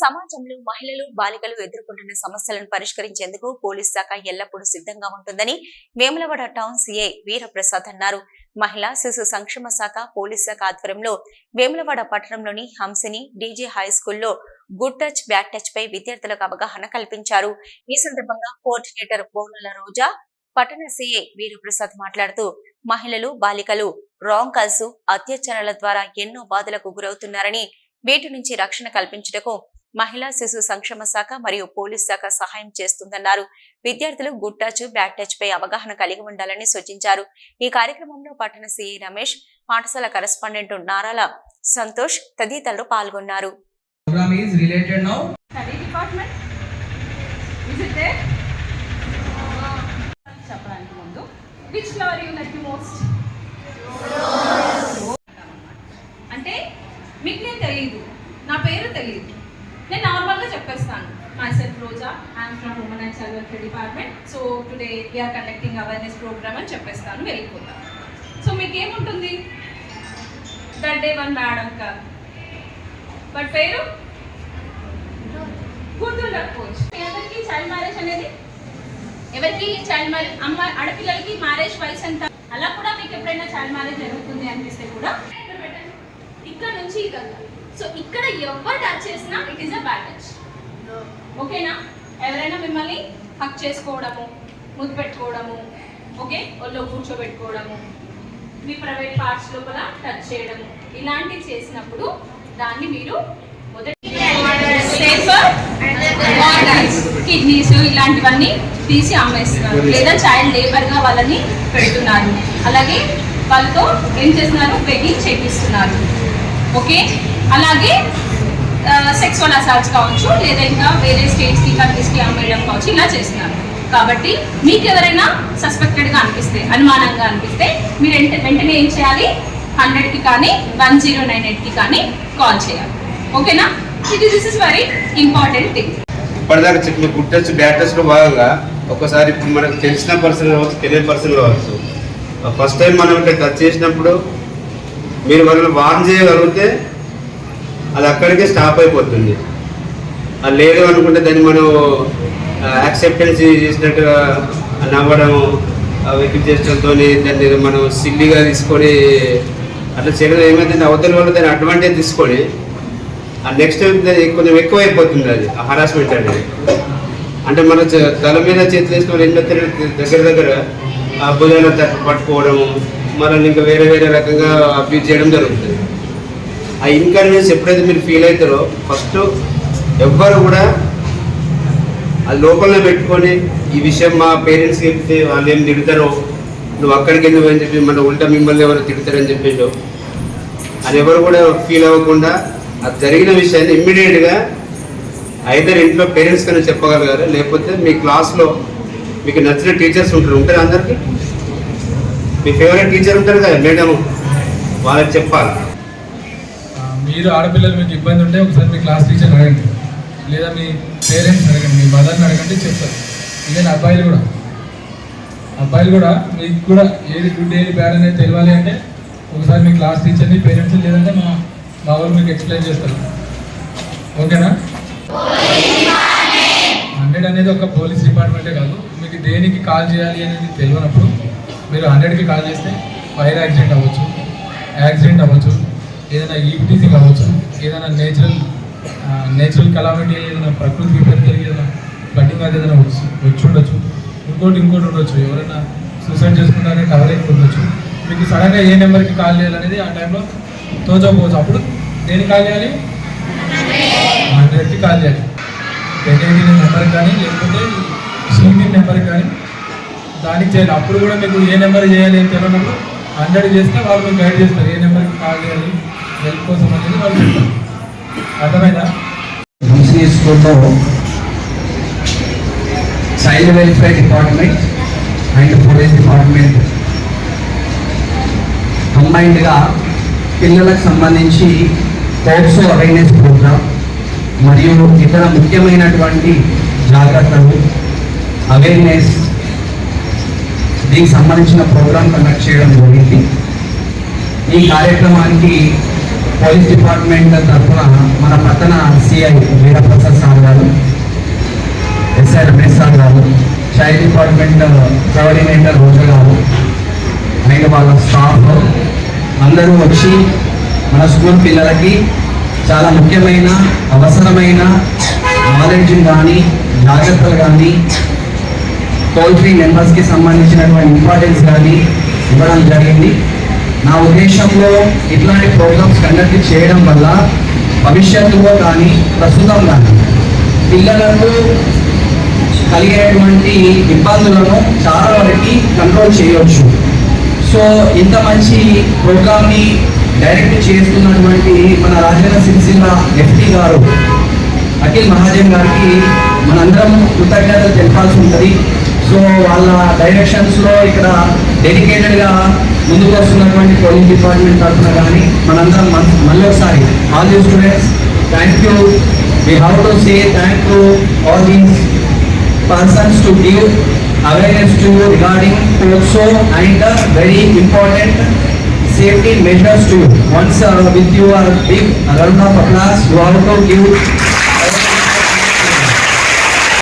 సమాజంలో మహిళలు బాలికలు ఎదుర్కొంటున్న సమస్యలను పరిష్కరించేందుకు పోలీస్ శాఖ ఎల్లప్పుడూ సిద్ధంగా ఉంటుందని వేములవాడ టౌన్ సిఐ వీరప్రసాద్ అన్నారు. మహిళా శిశు సంక్షేమ శాఖ పోలీస్ శాఖ ఆధ్వర్యంలో వేములవాడ పట్టణంలోని హంసిని డీజే హై స్కూల్లో గుడ్ టచ్ బ్యాడ్ టచ్ పై విద్యార్థులకు అవగాహన కల్పించారు. ఈ సందర్భంగా కోఆర్డినేటర్ బోనుల రోజా పట్టణ సిఐ వీరప్రసాద్ మాట్లాడుతూ మహిళలు బాలికలు రాంగ్ కాల్స్ అత్యాచారాల ద్వారా ఎన్నో బాధలకు గురవుతున్నారని వీటి నుంచి రక్షణ కల్పించుటకు మహిళా శిశు సంక్షేమ శాఖ మరియు పోలీస్ శాఖ సహాయం చేస్తుందన్నారు. విద్యార్థులు గుడ్ టచ్ బ్యాడ్ టచ్ పై అవగాహన కలిగి ఉండాలని సూచించారు. ఈ కార్యక్రమంలో పట్టణ సిఐ రమేష్ పాఠశాల కరెస్పాండెంట్ నారాల సంతోష్ తదితరులు పాల్గొన్నారు. చెప్పడానికి ముందు విచ్ యూ లైక్ మోస్ట్ అంటే మీకు నేను తెలియదు నా పేరు తెలియదు నేను నార్మల్గా చెప్పేస్తాను. Myself Roja I'm from women and child welfare department so today we're conducting awareness program అని చెప్పేస్తాను. వెళ్ళిపోతాను సో మీకు ఏముంటుంది దట్ డే వన్ మేడం కాదు బట్ పేరు గుర్తుండకపోవచ్చు మీ అందరికీ చైల్డ్ మ్యారేజ్ అనేది? ఎవరికి చైల్డ్ మ్యారేజ్ అమ్మ ఆడపిల్లలకి మ్యారేజ్ వయసు ఎంత అలా కూడా మీకు ఎప్పుడైనా చైల్డ్ మ్యారేజ్ జరుగుతుంది అనిపిస్తే కూడా. ఇక్కడ ఇక్కడ నుంచి ఇదంతా సో ఇక్కడ ఎవరు టచ్ చేసినా it is a bad touch ఓకేనా ఎవరైనా మిమ్మల్ని హక్ చేసుకోవడము ముద్దు పెట్టుకోవడము ఓకే ఒళ్ళో కూర్చోబెట్టుకోవడము మీ ప్రైవేట్ పార్ట్స్ లోపల టచ్ చేయడము ఇలాంటివి చేసినప్పుడు దాన్ని మీరు మొదటి కిడ్నీస్ ఇలాంటివన్నీ తీసి అమ్మేస్తున్నారు. లేదా చైల్డ్ లేబర్గా వాళ్ళని పెడుతున్నారు. అలాగే వాళ్ళతో ఏం చేస్తున్నారు? బెగ్గింగ్ చేపిస్తున్నారు ఓకే అలాగే సెక్సువల్ అసాల్ట్స్ కావచ్చు లేదా ఇంకా వేరే స్టేట్స్కి కంట్రీస్కి అమ్మేయడం కావచ్చు ఇలా చేస్తున్నారు. కాబట్టి మీకు ఎవరైనా సస్పెక్టెడ్గా అనిపిస్తే అనుమానంగా అనిపిస్తే మీరు వెంటనే ఏం చేయాలి? హండ్రెడ్కి కానీ వన్ జీరో నైన్ ఎయిట్కి కానీ కాల్ చేయాలి. ఓకేనా? ఇది this is very important thing ఇప్పటిదాకా చెప్పిన గుడ్ టెస్ట్ బ్యాడ్ టచ్ భాగంగా ఒకసారి ఇప్పుడు మనకు తెలిసిన పర్సన్ కావచ్చు తెలియని పర్సన్ కావచ్చు. ఫస్ట్ టైం మనం ఇట్లా టచ్ చేసినప్పుడు మీరు వాళ్ళని వార్న్ చేయగలిగితే అది అక్కడికే స్టాప్ అయిపోతుంది. అది లేదు అనుకుంటే దాన్ని మనం యాక్సెప్టెన్స్ చేసినట్టుగా నవ్వడం వెకిల్ చేసడంతో దాన్ని మనం సిల్లిగా తీసుకొని అట్లా చేయడం ఏమైందంటే అవతల వాళ్ళు దాన్ని అడ్వాంటేజ్ తీసుకొని ఆ నెక్స్ట్ కొంచెం ఎక్కువ అయిపోతుంది అది హరాస్మెంట్ అనేది. అంటే మన తల మీద చేతులు వేసుకొని ఎన్నో దగ్గర దగ్గర ఆ భుజాల పట్టుకోవడము మనల్ని ఇంకా వేరే వేరే రకంగా అబ్యూజ్ చేయడం జరుగుతుంది. ఆ ఇన్కన్వీనియన్స్ ఎప్పుడైతే మీరు ఫీల్ అవుతారో ఫస్ట్ ఎవ్వరు కూడా ఆ లోపలనే పెట్టుకొని ఈ విషయం మా పేరెంట్స్కి చెప్తే వాళ్ళు ఏం తిడతారో నువ్వు అక్కడికి ఎందుకు అని చెప్పి మన ఉల్టా మిమ్మల్ని ఎవరు తిడతారని చెప్పేసి అది ఎవరు కూడా ఫీల్ అవ్వకుండా అది జరిగిన విషయాన్ని ఇమ్మీడియట్గా ఐదర్ ఇంట్లో పేరెంట్స్ కన్నా చెప్పగలగారు లేకపోతే మీ క్లాస్లో మీకు నచ్చిన టీచర్స్ ఉంటారు. ఉంటారు అందరికీ? మీ ఫేవరెట్ టీచర్ ఉంటారు కదా మేడం వాళ్ళకి చెప్పాలి. మీరు ఆడపిల్లలు మీకు ఇబ్బంది ఉంటే ఒకసారి మీ క్లాస్ టీచర్ అడగండి. లేదా మీ పేరెంట్స్ అడగండి మీ మదర్ని అడగండి చెప్తారు. ఈవెన్ అబ్బాయిలు కూడా. అబ్బాయిలు కూడా మీకు కూడా ఏది గుడ్ ఏది బ్యాడ్ అనేది తెలియాలి అంటే ఒకసారి మీ క్లాస్ టీచర్ని పేరెంట్స్ లేదంటే మా మా వాళ్ళు మీకు ఎక్స్ప్లెయిన్ చేస్తారు. ఓకేనా? హండ్రెడ్ అనేది ఒక పోలీస్ డిపార్ట్మెంటే కాదు. మీకు దేనికి కాల్ చేయాలి అనేది తెలియనప్పుడు మీరు హండ్రెడ్కి కాల్ చేస్తే ఫైర్ యాక్సిడెంట్ అవ్వచ్చు. యాక్సిడెంట్ అవ్వచ్చు. ఏదైనా ఈపీటీసీ కావచ్చు ఏదైనా నేచురల్ నేచురల్ కలామిటీ ఏదైనా ప్రకృతి విపరీతం ఏదైనా ఫ్లడ్డింగ్ అది ఏదైనా వచ్చి వచ్చి ఉండొచ్చు. ఇంకోటి ఇంకోటి ఉండొచ్చు. ఎవరైనా సూసైడ్ చేసుకుంటారనే కవరేజ్ ఉండొచ్చు. మీకు సడన్గా ఏ నెంబర్కి కాల్ చేయాలనేది ఆ టైంలో తోచకపోవచ్చు. అప్పుడు దేనికి కాల్ చేయాలి? హండ్రెడ్కి కాల్ చేయాలి. టెన్ ఎయిటీ నెంబర్కి కానీ లేకపోతే సివిల్ నెంబర్కి కానీ దానికి చేయాలి. అప్పుడు కూడా మీకు ఏ నెంబర్ చేయాలి అని తెలియనప్పుడు హండ్రెడ్ చేస్తే వాళ్ళు మీకు గైడ్ చేస్తారు. ఏ నెంబర్ కాల్ చేయాలి హెల్ప్ కోసం అనేది వాళ్ళు స్కూల్లో child welfare department and police department కంబైన్డ్గా పిల్లలకు సంబంధించి పోక్సో అవేర్నెస్ ప్రోగ్రామ్ మరియు ఇతర ముఖ్యమైనటువంటి జాగ్రత్తలు అవేర్నెస్ దీనికి సంబంధించిన ప్రోగ్రామ్ కండక్ట్ చేయడం జరిగింది. ఈ కార్యక్రమానికి పోలీస్ డిపార్ట్మెంట్ తరఫున మన పక్కన సిఐ వీరప్రసాద్ సార్ గారు ఎస్ఐ రమేష్ సార్ గారు చైల్డ్ డిపార్ట్మెంట్ కోఆర్డినేటర్ రోజు గారు అండ్ వాళ్ళ స్టాఫ్ అందరూ వచ్చి మన స్కూల్ పిల్లలకి చాలా ముఖ్యమైన అవసరమైన నాలెడ్జ్ కానీ జాగ్రత్తలు కానీ టోల్ ఫ్రీ నెంబర్స్కి సంబంధించినటువంటి ఇంపార్టెన్స్ కానీ ఇవ్వడం జరిగింది. నా ఉద్దేశంలో ఇట్లాంటి ప్రోగ్రామ్స్ కండక్ట్ చేయడం వల్ల భవిష్యత్తులో కానీ ప్రస్తుతం కానీ పిల్లలకు కలిగేటువంటి ఇబ్బందులను చాలా వరకు కంట్రోల్ చేయవచ్చు. సో ఇంత మంచి ప్రోగ్రామ్ని డైరెక్ట్ చేస్తున్నటువంటి మన రాజేంద్ర సిరిసిల్ల ఎఫ్టీ గారు అఖిల్ మహాజన్ గారికి మనందరం కృతజ్ఞతలు తెలపాల్సి ఉంటుంది. సో వాళ్ళ డైరెక్షన్స్లో ఇక్కడ డెడికేటెడ్గా ముందుకు వస్తున్నటువంటి పోలింగ్ డిపార్ట్మెంట్ తరఫున కానీ మనందరం మన మళ్ళీ ఒకసారి all you students thank you we have to say thank you all these persons to give awareness to regarding POCSO and the very important safety measures to once with your big round of applause you all to give